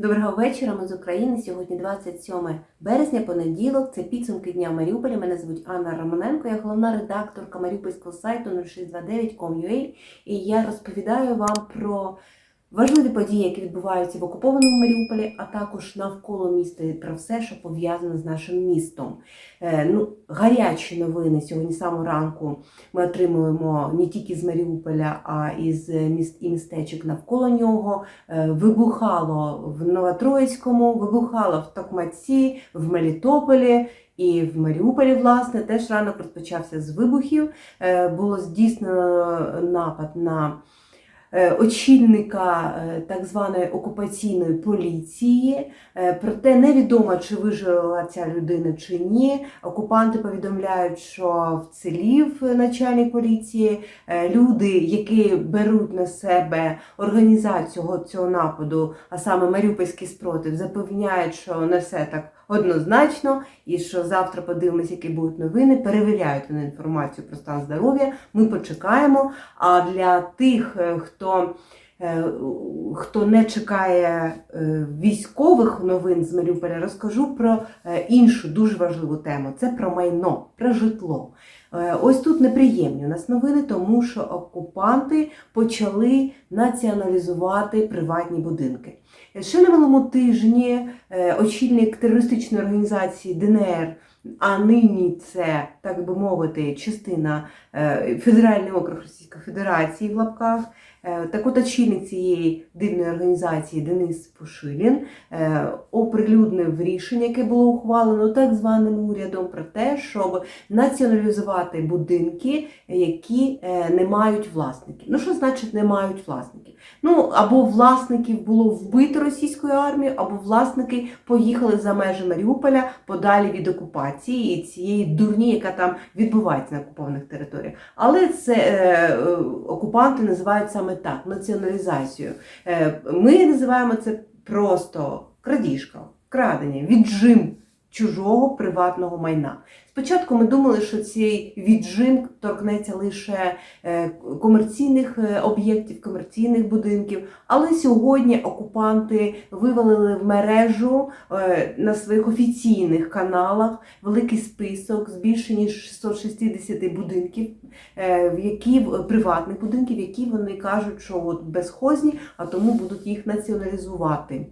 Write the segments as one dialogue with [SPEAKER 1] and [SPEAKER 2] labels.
[SPEAKER 1] Доброго вечора, ми з України. Сьогодні 27 березня, понеділок. Це підсумки дня в Маріуполі. Мене звуть Анна Романенко, я головна редакторка маріупольського сайту 0629.com.ua і я розповідаю вам про важливі події, які відбуваються в окупованому Маріуполі, а також навколо міста і про все, що пов'язане з нашим містом. Е, ну, гарячі новини сьогодні самого ранку ми отримуємо не тільки з Маріуполя, а і з міст і містечок навколо нього. Е, Вибухало в Новотроїцькому, вибухало в Токмаці, в Мелітополі. І в Маріуполі, власне, теж ранок розпочався з вибухів. Е, Було здійснено напад на очільника е, так званої окупаційної поліції. Е, Проте невідомо, чи вижила ця людина чи ні. Окупанти повідомляють, що вцілів начальник поліції. Е, Люди, які беруть на себе організацію цього нападу, а саме Маріупольський спротив, запевняють, що не все так однозначно, і що завтра подивимося, які будуть новини. Перевіряють вони інформацію про стан здоров'я. Ми почекаємо. А для тих, е, хто е, Хто не чекає е, військових новин з Маріуполя, розкажу про іншу дуже важливу тему: це про майно, про житло. Е, Ось тут неприємні у нас новини, тому що окупанти почали націоналізувати приватні будинки. Ще на минулому тижні е, очільник терористичної організації ДНР, а нині це, так би мовити, частина е, Федеральний округ Російської Федерації в лапках. Е, Так от очільник цієї дивної організації Денис Пушилін е, оприлюднив рішення, яке було ухвалено так званим урядом, про те, щоб націоналізувати будинки, які е, не мають власників. Ну, що значить не мають власників? Ну, або власників було вбито російською армією, або власники поїхали за межі Маріуполя подалі від окупації і цієї дурні, яка там відбувається на окупованих територіях. Але це е, окупанти називають саме так націоналізацією. Е, ми називаємо це просто крадіжка, крадення, віджим чужого приватного майна. Спочатку ми думали, що цей віджим торкнеться лише е, комерційних е, об'єктів, комерційних будинків, але сьогодні окупанти вивалили в мережу е, на своїх офіційних каналах великий список з більше ніж 660 будинків, в які приватних будинків, які вони кажуть, що от безхозні, а тому будуть їх націоналізувати.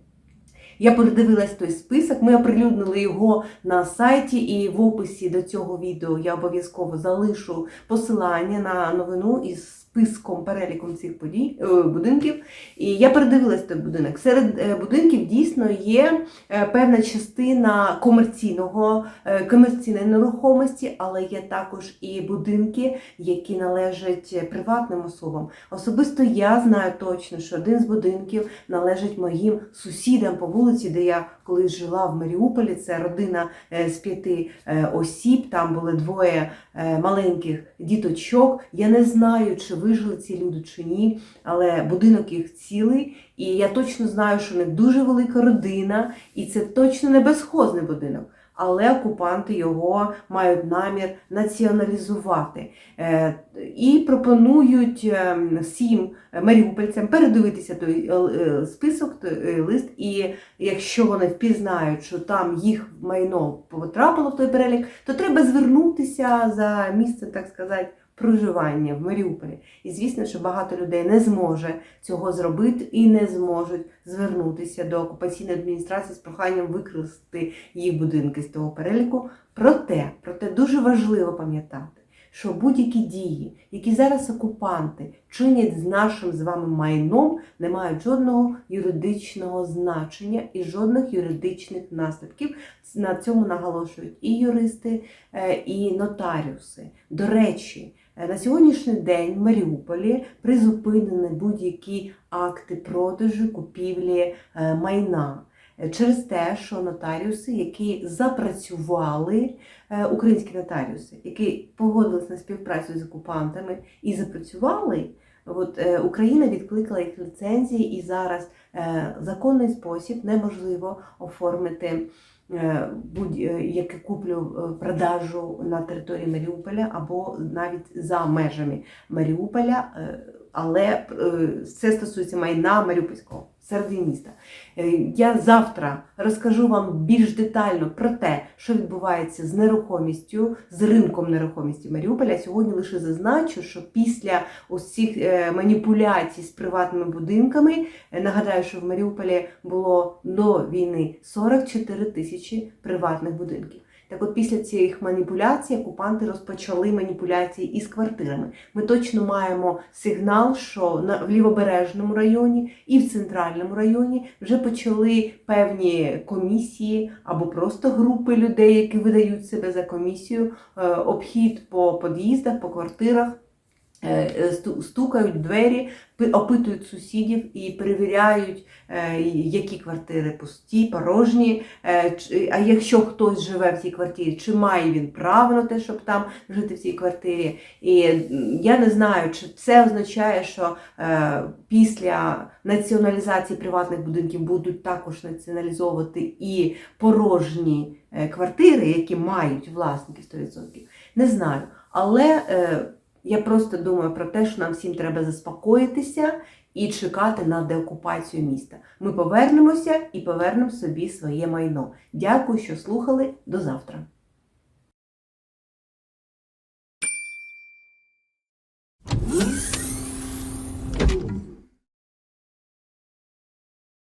[SPEAKER 1] Я передивилась той список, ми оприлюднили його на сайті, і в описі до цього відео я обов'язково залишу посилання на новину із списком, переліком цих подій, е, будинків. І я передивилась той будинок. Серед е, будинків дійсно є е, певна частина комерційного, комерційної нерухомості, але є також і будинки, які належать приватним особам. Особисто я знаю точно, що один з будинків належить моїм сусідам по вулиці, де я колись жила в Маріуполі. Це родина е, з п'яти е, осіб. Там були двоє е, маленьких діточок. Я не знаю, чи вижили ці люди чи ні, але будинок їх цілий. І я точно знаю, що них дуже велика родина, і це точно не безхозний будинок. Але окупанти його мають намір націоналізувати. Е, і пропонують е, всім маріупольцям передивитися той е, список, той е, лист, і якщо вони впізнають, що там їх майно потрапило в той перелік, то треба звернутися за місцем, так сказати, проживання в Маріуполі. І звісно, що багато людей не зможе цього зробити і не зможуть звернутися до окупаційної адміністрації з проханням викреслити їх будинки з того переліку. Проте, проте дуже важливо пам'ятати. Що будь-які дії, які зараз окупанти чинять з нашим з вами майном, не мають жодного юридичного значення і жодних юридичних наслідків. На цьому наголошують і юристи, е, і нотаріуси. До речі, на сьогоднішній день в Маріуполі призупинені будь-які акти продажу, купівлі е, майна. Через те, що нотаріуси, які запрацювали, е, українські нотаріуси, які погодились на співпрацю з окупантами і запрацювали, от е, Україна відкликала їх ліцензії, і зараз законний спосіб неможливо оформити будь-яку куплю е, продажу на території Маріуполя або навіть за межами Маріуполя. Але це стосується майна Маріупольського середині міста. Е, Я завтра розкажу вам більш детально про те, що відбувається з нерухомістю, з ринком нерухомості Маріуполя. Сьогодні лише зазначу, що після цих е, маніпуляцій з приватними будинками, е, нагадаю, що в Маріуполі було до війни 44 тисячі приватних будинків. Так от після цих маніпуляцій окупанти розпочали маніпуляції із квартирами. Ми точно маємо сигнал, що в лівобережному районі і в центральному районі вже почали певні комісії або просто групи людей, які видають себе за комісію, е, обхід по під'їздах, по квартирах. Е, е, Стукають в двері, пи- опитують сусідів і перевіряють, е, які квартири пусті, порожні. А якщо хтось живе в цій квартирі, чи має він право на те, щоб там жити в цій квартирі? І я не знаю, чи це означає, що після націоналізації приватних будинків будуть також націоналізовувати і порожні квартири, які мають власників 100%. Не знаю. Але я просто думаю про те, що нам всім треба заспокоїтися і чекати на деокупацію міста. Ми повернемося і повернемо собі своє майно. Дякую, що слухали. До завтра.